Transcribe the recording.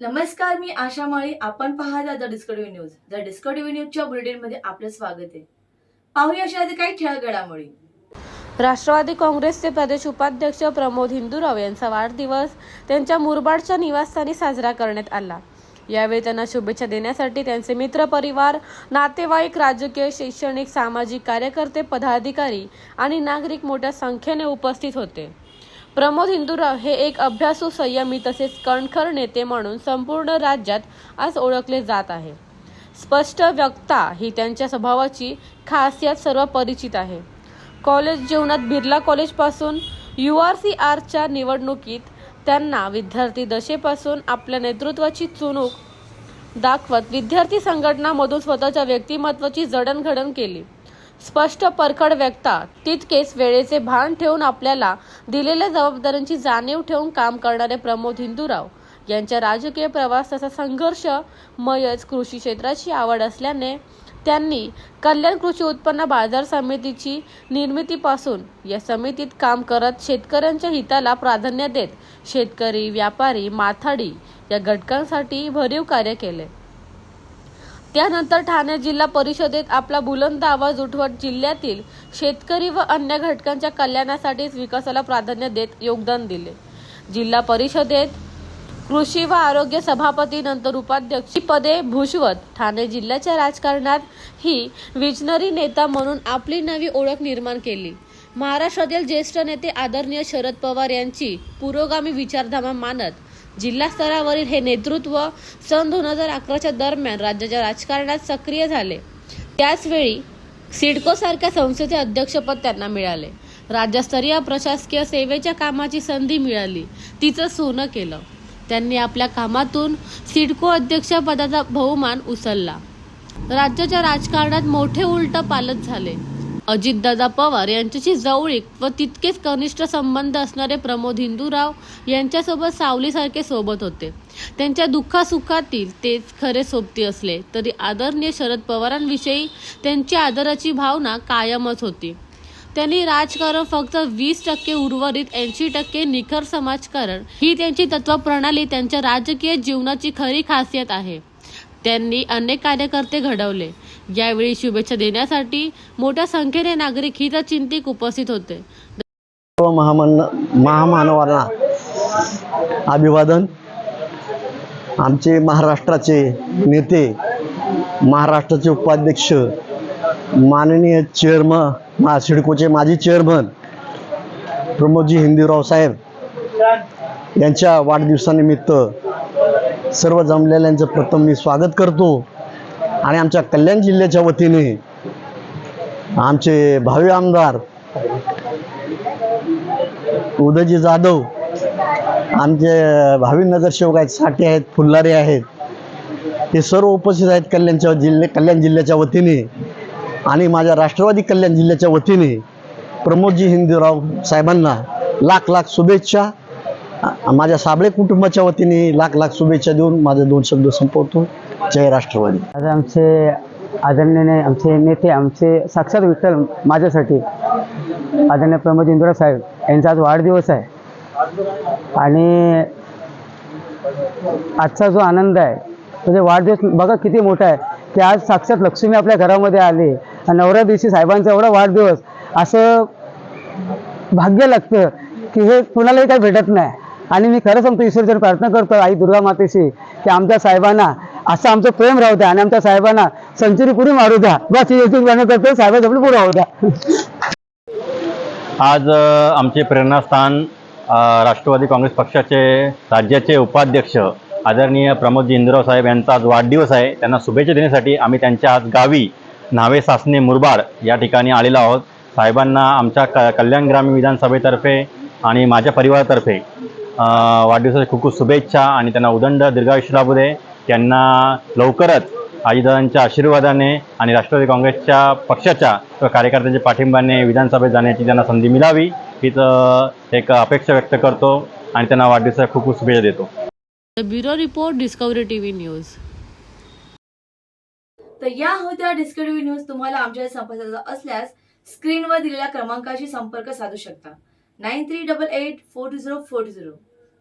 नमस्कार मी आशा माळी. आपण पाहता the Discovery news. The Discovery न्यूजच्या बुलेटिनमध्ये आपलं स्वागत आहे. पाहूया अशा काही ठळक घडामोडी राष्ट्रवादी काँग्रेसचे प्रदेश उपाध्यक्ष प्रमोद हिंदूराव यांचा वाढदिवस त्यांच्या मुरबाडच्या निवासस्थानी साजरा करण्यात आला. यावेळी त्यांना शुभेच्छा देण्यासाठी त्यांचे मित्र परिवार नातेवाईक राजकीय शैक्षणिक सामाजिक कार्यकर्ते पदाधिकारी आणि नागरिक मोठ्या संख्येने उपस्थित होते. प्रमोद हिंदूराव हे एक अभ्यासू संयमी तसेच कणखर नेते म्हणून संपूर्ण राज्यात आज ओळखले जात आहे. स्पष्ट व्यक्ता ही त्यांच्या स्वभावाची खासियत सर्व परिचित आहे. कॉलेज जीवनात बिर्ला कॉलेजपासून यू आर सी आरच्या निवडणुकीत त्यांना विद्यार्थी दशेपासून आपल्या नेतृत्वाची चुणूक दाखवत विद्यार्थी संघटनामधून स्वतःच्या व्यक्तिमत्वाची जडणघडण केली. स्पष्ट परखड व्यक्ता तितकेच वेळेचे भान ठेवून आपल्याला दिलेल्या जबाबदाऱ्यांची जाणीव ठेवून काम करणारे प्रमोद हिंदूराव यांच्या राजकीय प्रवास तसा संघर्ष मयच कृषी क्षेत्राची आवड असल्याने त्यांनी कल्याण कृषी उत्पन्न बाजार समितीची निर्मितीपासून या समितीत काम करत शेतकऱ्यांच्या हिताला प्राधान्य देत शेतकरी व्यापारी माथाडी या घटकांसाठी भरीव कार्य केले. त्यानंतर ठाणे जिल्हा परिषदेत आपला बुलंद आवाज उठवत जिल्ह्यातील शेतकरी व अन्य घटकांच्या कल्याणासाठीच विकासाला प्राधान्य देत योगदान दिले. जिल्हा परिषदेत कृषी व आरोग्य सभापती नंतर उपाध्यक्ष पदे भूषवत ठाणे जिल्ह्याच्या राजकारणात ही विजनरी नेता म्हणून आपली नवी ओळख निर्माण केली. महाराष्ट्रातील ज्येष्ठ नेते आदरणीय शरद पवार यांची पुरोगामी विचारधामा मानत जिल्हा स्तरावरील हे नेतृत्व सन दोन हजार अकराच्या दरम्यान राज्याच्या राजकारणात सक्रिय झाले. त्याचवेळी सिडको सारख्या संस्थेचे अध्यक्षपद त्यांना मिळाले. राज्यस्तरीय प्रशासकीय सेवेच्या कामाची संधी मिळाली. तिचं सोनं केलं. त्यांनी आपल्या कामातून सिडको अध्यक्षपदाचा बहुमान उचलला. राज्याच्या राजकारणात मोठे उलट पालत झाले. अजितदादा पवार यांच्याशी जवळीक व तितकेच कनिष्ठ संबंध असणारे प्रमोद हिंदूराव यांच्यासोबत सावलीसारखे सोबत होते. त्यांच्या दुःखासुखातील तेच खरे सोबती असले तरी आदरणीय शरद पवारांविषयी त्यांची आदराची भावना कायमच होती. त्यांनी राजकारण फक्त वीस टक्के उर्वरित ऐंशी टक्के निखर समाजकारण ही त्यांची तत्वप्रणाली त्यांच्या राजकीय जीवनाची खरी खासियत आहे. त्यांनी अनेक कार्यकर्ते घडवले. यावेळी शुभेच्छा देण्यासाठी मोठ्या संख्येने नागरिक हितचिंतिक उपस्थित होते. सर्व महामान महामानवांना अभिवादन. आमचे महाराष्ट्राचे नेते महाराष्ट्राचे उपाध्यक्ष माननीय चेअरमन मा सिडकोचे माजी चेअरमन प्रमोदजी हिंदीराव साहेब यांच्या वाढदिवसानिमित्त सर्व जमलेल्यांचं प्रथम मी स्वागत करतो. आणि आमच्या कल्याण जिल्ह्याच्या वतीने आमचे भावी आमदार उदयजी जाधव आमचे भावी नगरसेवक आहेत साठे आहेत फुल्लारे आहेत हे सर्व उपस्थित आहेत कल्याणच्या जिल्हे कल्याण जिल्ह्याच्या वतीने. आणि माझ्या राष्ट्रवादी कल्याण जिल्ह्याच्या वतीने प्रमोदजी हिंदूराव साहेबांना लाख लाख शुभेच्छा. माझ्या साबळे कुटुंबाच्या वतीने लाख लाख शुभेच्छा देऊन माझे दोन शब्द संपवतो. जय राष्ट्रवादी. आज आमचे आदरणीय आमचे नेते आमचे साक्षात विठ्ठल माझ्यासाठी आदरणीय प्रमोद इंदुरा साहेब यांचा आज वाढदिवस आहे. आणि आजचा जो आनंद आहे म्हणजे वाढदिवस बघा किती मोठा आहे की आज साक्षात लक्ष्मी आपल्या घरामध्ये आली आणि नवऱ्या दिवशी साहेबांचा एवढा वाढदिवस असं भाग्य लागतं की हे कुणालाही काही भेटत नाही. आणि मी खरं सांगतो ईश्वरचरण प्रार्थना करतो आई दुर्गा मातेशी की आमच्या साहेबांना असं आमचं प्रेम राहू द्या आणि आमच्या साहेबांना सेंचुरी पुढे मारू द्या. बस प्रार्थना करतो पुढे राहू द्या. आज आमचे प्रेरणास्थान राष्ट्रवादी काँग्रेस पक्षाचे राज्याचे उपाध्यक्ष आदरणीय प्रमोदजी इंद्रराव साहेब यांचा आज वाढदिवस आहे. त्यांना शुभेच्छा देण्यासाठी आम्ही त्यांच्या आज गावी न्हावे सासणे मुरबाड या ठिकाणी आलेलो आहोत. साहेबांना आमच्या क कल्याण ग्रामीण विधानसभेतर्फे आणि माझ्या परिवारातर्फे वाढदिवसाच्या खूप खूप शुभेच्छा आणि त्यांना उदंड दीर्घायुष्य लाभू दे. त्यांना लवकरच आजीदादांच्या आशीर्वादाने आणि राष्ट्रवादी काँग्रेसच्या पक्षाच्या किंवा कार्यकर्त्यांच्या पाठिंब्याने विधानसभेत जाण्याची त्यांना संधी मिळावी हीच एक अपेक्षा व्यक्त करतो आणि त्यांना वाढदिवसाच्या खूप खूप शुभेच्छा देतो. Bureau report Discovery TV news तर या होत्या डिस्कवरी न्यूज तुम्हाला आमच्या संपर्काचा असल्यास स्क्रीनवर दिलेल्या क्रमांकाशी संपर्क साधू शकता. Nine three double eight four two zero four two zero